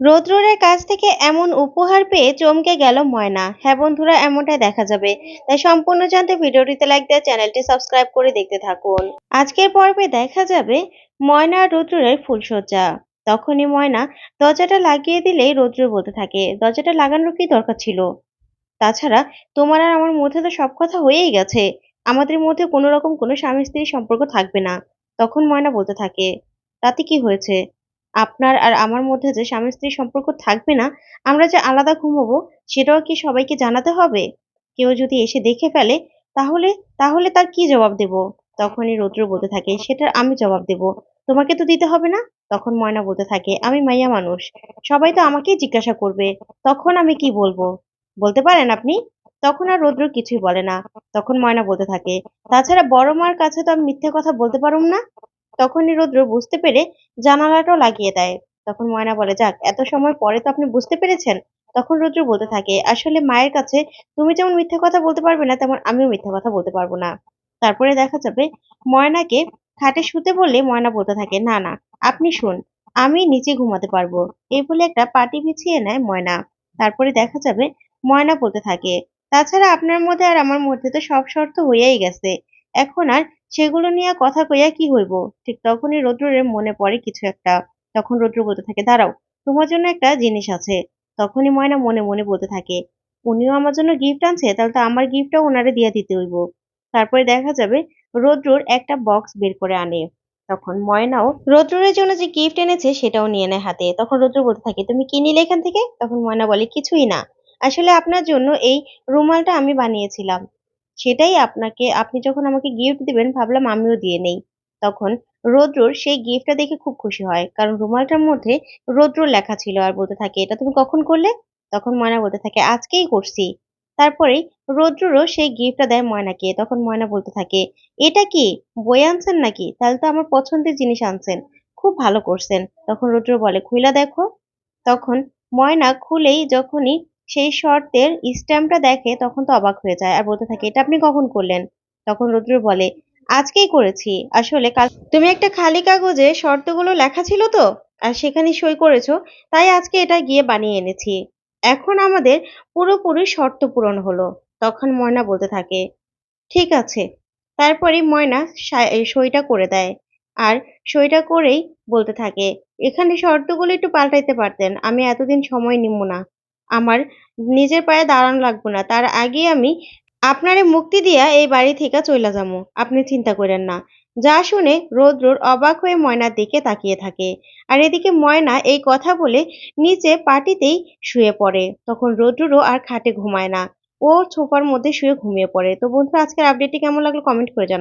রৌদ্রের কাছ থেকে এমন উপহার পেয়ে চমকে গেল ময়না। হ্যাঁ বন্ধুরা, এমনটাই দেখা যাবে। তাই সম্পূর্ণ জানতে ভিডিওটিতে লাইক দেওয়া চ্যানেলটি সাবস্ক্রাইব করে দেখতে থাকুন। আজকের পর্বে দেখা যাবে ময়না আর রৌদ্রের ফুলসজ্জা তখনই ময়না দরজাটা লাগিয়ে দিলেই রৌদ্র বলতে থাকে, দরজাটা লাগানোর কি দরকার ছিল? তাছাড়া, তোমার আর আমার মধ্যে তো সব কথা হয়েই গেছে। আমাদের মধ্যে কোনো রকম কোনো স্বামী স্ত্রীর সম্পর্ক থাকবে না। তখন ময়না বলতে থাকে, তাতে কি হয়েছে? আপনার আর আমার মধ্যে যে স্বামী স্ত্রীর সম্পর্ক থাকবে না, আমরা যে আলাদা ঘুমোবো, সেটাও কি সবাইকে জানাতে হবে? কেউ যদি এসে দেখে ফেলে, তাহলে তাহলে তার কি জবাব দেব? তখনই রৌদ্র বলতে থাকে, সেটার আমি জবাব দেব। তোমাকে তো দিতে হবে না? তখন ময়না বলতে থাকে, আমি মাইয়া মানুষ। সবাই তো আমাকেই জিজ্ঞাসা করবে, তখন আমি কি বলব? বলতে পারেন আপনি? তখন আর রৌদ্র কিছুই বলে না। তখন ময়না বলতে থাকে, তাছাড়া বড় মার কাছে তো আমি মিথ্যে কথা বলতে পারুম না? তখনই রৌদ্র বুঝতে পেরে জানালাটাও লাগিয়ে দেয়। তখন ময়না বলে, যাক, এত সময় পরে তো আপনি বুঝতে পেরেছেন। তখন রৌদ্র বলতে থাকে, আসলে মায়ের কাছে তুমি যেমন মিথ্যে কথা বলতে পারবে না, তেমন আমিও মিথ্যে কথা বলতে পারব না। তারপরে দেখা যাবে ময়নাকে খাটে শুতে বললে ময়না বলতে থাকে, না না, আপনি শুন, আমি নিচে ঘুমাতে পারব। এই বলে একটা পাটি বিছিয়ে নেয় ময়না। তারপরে দেখা যাবে ময়না বলতে থাকে, তাছাড়া আপনার মধ্যে আর আমার মধ্যে তো সব শর্ত হইয়াই গেছে। এখন আর সেগুলো নিয়ে কথা কইয়া কি হইব? ঠিক তখনই রৌদ্রের মনে পড়ে কিছু একটা। তখন রৌদ্র বলতে থাকে, দাঁড়াও, তোমার জন্য একটা জিনিস আছে। তখনই ময়না মনে মনে বলতে থাকে, উনিও আমার জন্য গিফট আনছে, তাহলে তো আমার গিফটটাও ওনারে দিয়ে দিতে হইব। তারপরে দেখা যাবে রৌদ্রর একটা বক্স বের করে আনে। তখন ময়নাও রৌদ্রের জন্য যে গিফট এনেছে সেটাও নিয়ে নেয় হাতে। তখন রৌদ্র বলতে থাকে, তুমি কি নিলে এখান থেকে? তখন ময়না বলে, কিছুই না। আসলে আপনার জন্য এই রুমালটা আমি বানিয়েছিলাম। সেটাই আপনাকে, আপনি যখন আমাকে গিফট দিবেন, ভাবলাম আমিও দিয়ে নেই। তখন রৌদ্রর সেই গিফটটা দেখে খুব খুশি হয়। কারণ রুমালটার মধ্যে রৌদ্র লেখা ছিল আর বলতে থাকে, এটা তুমি কখন করলে? তখন ময়না বলতে থাকে, আজকেই করছি। তারপরেই রৌদ্ররও সেই গিফটটা দেয় ময়নাকে। তখন ময়না বলতে থাকে, এটা কি? বই আনছেন নাকি? তাহলে তো আমার পছন্দের জিনিস আনছেন। খুব ভালো করছেন। তখন রৌদ্র বলে, খুইলা দেখো। তখন ময়না খুলেই যখনই সেই শর্তের স্ট্যাম্পটা দেখে তখন তো অবাক হয়ে যায় আর বলতে থাকে, এটা আপনি কখন করলেন? তখন রুদ্র বলে, আজকেই করেছি। আসলে কাল তুমি একটা খালি কাগজে শর্তগুলো লেখা ছিল তো? আর সেখানে সই করেছ, তাই আজকে এটা গিয়ে বানিয়ে এনেছি। এখন আমাদের পুরোপুরি শর্ত পূরণ হলো। তখন ময়না বলতে থাকে, ঠিক আছে। তারপরে ময়না সইটা করে দেয়। আর সইটা করেই বলতে থাকে, এখানে শর্তগুলো একটু পাল্টাইতে পারতেন, আমি এতদিন সময় নিব না। আমার নিজের পায়ে দাঁড়ানো লাগবে না। তার আগে আমি আপনারে মুক্তি দিয়া এই বাড়ি থেকে চইলা যাব। আপনি চিন্তা করেন না। যা শুনে রৌদ্রর অবাক হয়ে ময়নার দিকে তাকিয়ে থাকে। আর এদিকে ময়না এই কথা বলে নিচে পাটিতেই শুয়ে পড়ে। তখন রৌদ্রও আর খাটে ঘুমায় না। ও সোফার মধ্যে শুয়ে ঘুমিয়ে পড়ে। তো বন্ধুরা, আজকের আপডেটটি কেমন লাগল কমেন্ট করে জানান